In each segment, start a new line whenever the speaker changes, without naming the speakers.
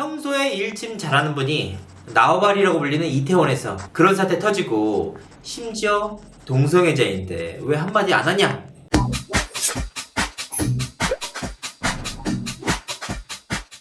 평소에 일침 잘하는 분이 나우발이라고 불리는 이태원에서 그런 사태 터지고 심지어 동성애자인데 왜 한마디 안 하냐?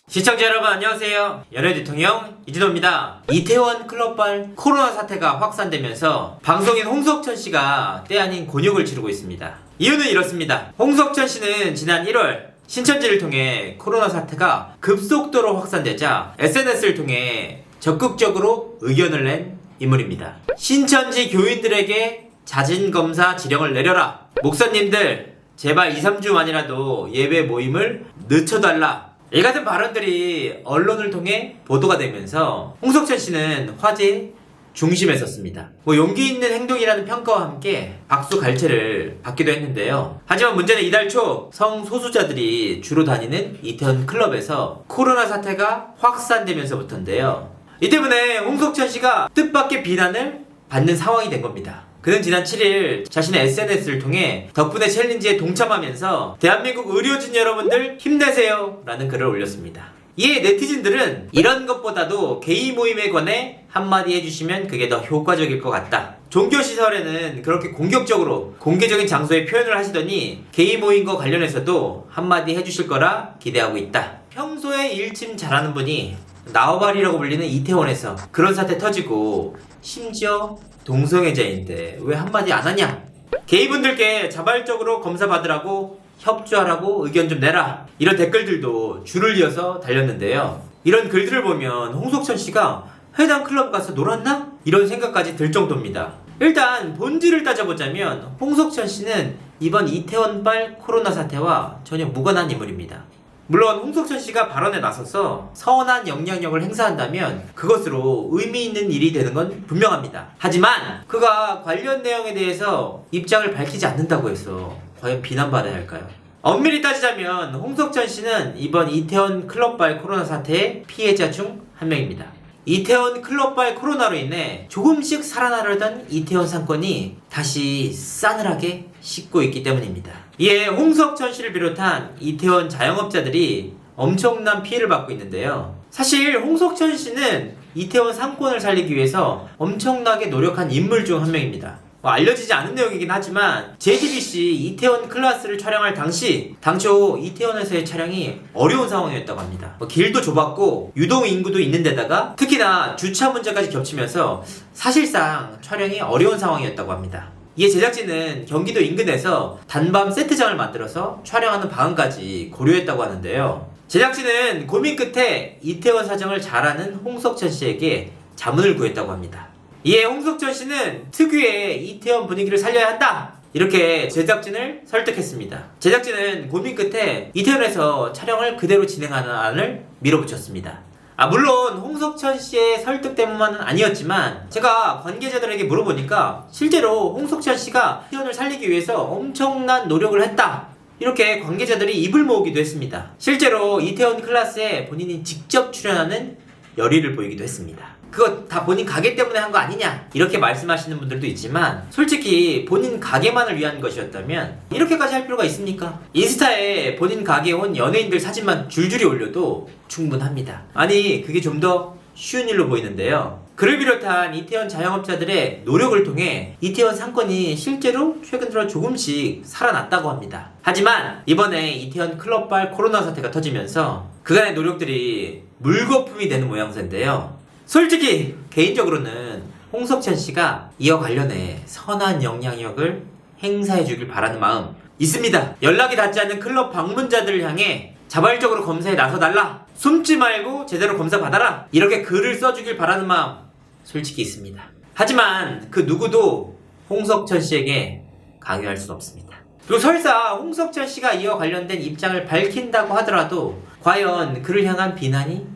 시청자 여러분 안녕하세요. 연예 대통령 이진호입니다. 이태원 클럽발 코로나 사태가 확산되면서 방송인 홍석천 씨가 때 아닌 곤욕을 치르고 있습니다. 이유는 이렇습니다. 홍석천 씨는 지난 1월 신천지를 통해 코로나 사태가 급속도로 확산되자 SNS를 통해 적극적으로 의견을 낸 인물입니다. 신천지 교인들에게 자진검사 지령을 내려라. 목사님들 제발 2, 3주만이라도 예배 모임을 늦춰달라. 이 같은 발언들이 언론을 통해 보도가 되면서 홍석천 씨는 화제의 중심에 섰습니다. 뭐 용기 있는 행동이라는 평가와 함께 박수 갈채를 받기도 했는데요. 하지만 문제는 이달 초 성소수자들이 주로 다니는 이태원 클럽에서 코로나 사태가 확산되면서부터인데요. 이 때문에 홍석천 씨가 뜻밖의 비난을 받는 상황이 된 겁니다. 그는 지난 7일 자신의 SNS를 통해 덕분에 챌린지에 동참하면서 대한민국 의료진 여러분들 힘내세요 라는 글을 올렸습니다. 이에 네티즌들은 이런 것보다도 게이 모임에 관해 한마디 해주시면 그게 더 효과적일 것 같다. 종교시설에는 그렇게 공격적으로 공개적인 장소에 표현을 하시더니 게이 모임과 관련해서도 한마디 해주실 거라 기대하고 있다. 평소에 일침 잘하는 분이 나우발이라고 불리는 이태원에서 그런 사태 터지고 심지어 동성애자인데 왜 한마디 안 하냐? 게이분들께 자발적으로 검사 받으라고 협조하라고 의견 좀 내라. 이런 댓글들도 줄을 이어서 달렸는데요. 이런 글들을 보면 홍석천 씨가 해당 클럽 가서 놀았나? 이런 생각까지 들 정도입니다. 일단 본질을 따져보자면 홍석천 씨는 이번 이태원발 코로나 사태와 전혀 무관한 인물입니다. 물론 홍석천 씨가 발언에 나서서 선한 영향력을 행사한다면 그것으로 의미 있는 일이 되는 건 분명합니다. 하지만 그가 관련 내용에 대해서 입장을 밝히지 않는다고 해서 과연 비난받아야 할까요? 엄밀히 따지자면 홍석천 씨는 이번 이태원 클럽발 코로나 사태의 피해자 중 한 명입니다. 이태원 클럽발 코로나로 인해 조금씩 살아나려던 이태원 상권이 다시 싸늘하게 식고 있기 때문입니다. 이에 홍석천 씨를 비롯한 이태원 자영업자들이 엄청난 피해를 받고 있는데요. 사실 홍석천 씨는 이태원 상권을 살리기 위해서 엄청나게 노력한 인물 중 한 명입니다. 뭐 알려지지 않은 내용이긴 하지만 JTBC 이태원 클라스를 촬영할 당시 당초 이태원에서의 촬영이 어려운 상황이었다고 합니다. 뭐 길도 좁았고 유동 인구도 있는 데다가 특히나 주차 문제까지 겹치면서 사실상 촬영이 어려운 상황이었다고 합니다. 이에 제작진은 경기도 인근에서 단밤 세트장을 만들어서 촬영하는 방안까지 고려했다고 하는데요. 제작진은 고민 끝에 이태원 사정을 잘 아는 홍석천 씨에게 자문을 구했다고 합니다. 이에 홍석천 씨는 특유의 이태원 분위기를 살려야 한다! 이렇게 제작진을 설득했습니다. 제작진은 고민 끝에 이태원에서 촬영을 그대로 진행하는 안을 밀어붙였습니다. 아, 물론 홍석천 씨의 설득 때문만은 아니었지만 제가 관계자들에게 물어보니까 실제로 홍석천 씨가 이태원을 살리기 위해서 엄청난 노력을 했다. 이렇게 관계자들이 입을 모으기도 했습니다. 실제로 이태원 클라스에 본인이 직접 출연하는 열의를 보이기도 했습니다. 그거 다 본인 가게 때문에 한 거 아니냐 이렇게 말씀하시는 분들도 있지만 솔직히 본인 가게만을 위한 것이었다면 이렇게까지 할 필요가 있습니까? 인스타에 본인 가게에 온 연예인들 사진만 줄줄이 올려도 충분합니다. 아니 그게 좀 더 쉬운 일로 보이는데요. 그를 비롯한 이태원 자영업자들의 노력을 통해 이태원 상권이 실제로 최근 들어 조금씩 살아났다고 합니다. 하지만 이번에 이태원 클럽발 코로나 사태가 터지면서 그간의 노력들이 물거품이 되는 모양새인데요. 솔직히 개인적으로는 홍석천 씨가 이와 관련해 선한 영향력을 행사해 주길 바라는 마음 있습니다. 연락이 닿지 않는 클럽 방문자들을 향해 자발적으로 검사에 나서달라. 숨지 말고 제대로 검사 받아라. 이렇게 글을 써주길 바라는 마음 솔직히 있습니다. 하지만 그 누구도 홍석천 씨에게 강요할 수 없습니다. 그리고 설사 홍석천 씨가 이와 관련된 입장을 밝힌다고 하더라도 과연 그를 향한 비난이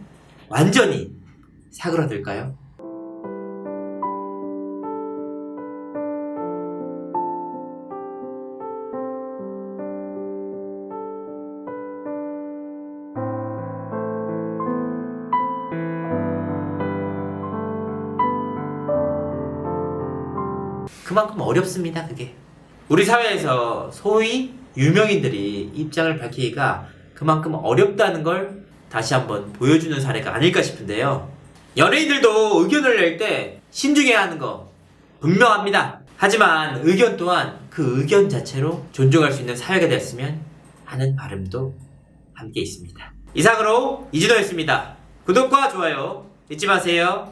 완전히 사그라들까요? 그만큼 어렵습니다, 그게. 우리 사회에서 소위 유명인들이 입장을 밝히기가 그만큼 어렵다는 걸 다시 한번 보여주는 사례가 아닐까 싶은데요. 연예인들도 의견을 낼 때 신중해야 하는 거 분명합니다. 하지만 의견 또한 그 의견 자체로 존중할 수 있는 사회가 되었으면 하는 바람도 함께 있습니다. 이상으로 이진호였습니다. 구독과 좋아요 잊지 마세요.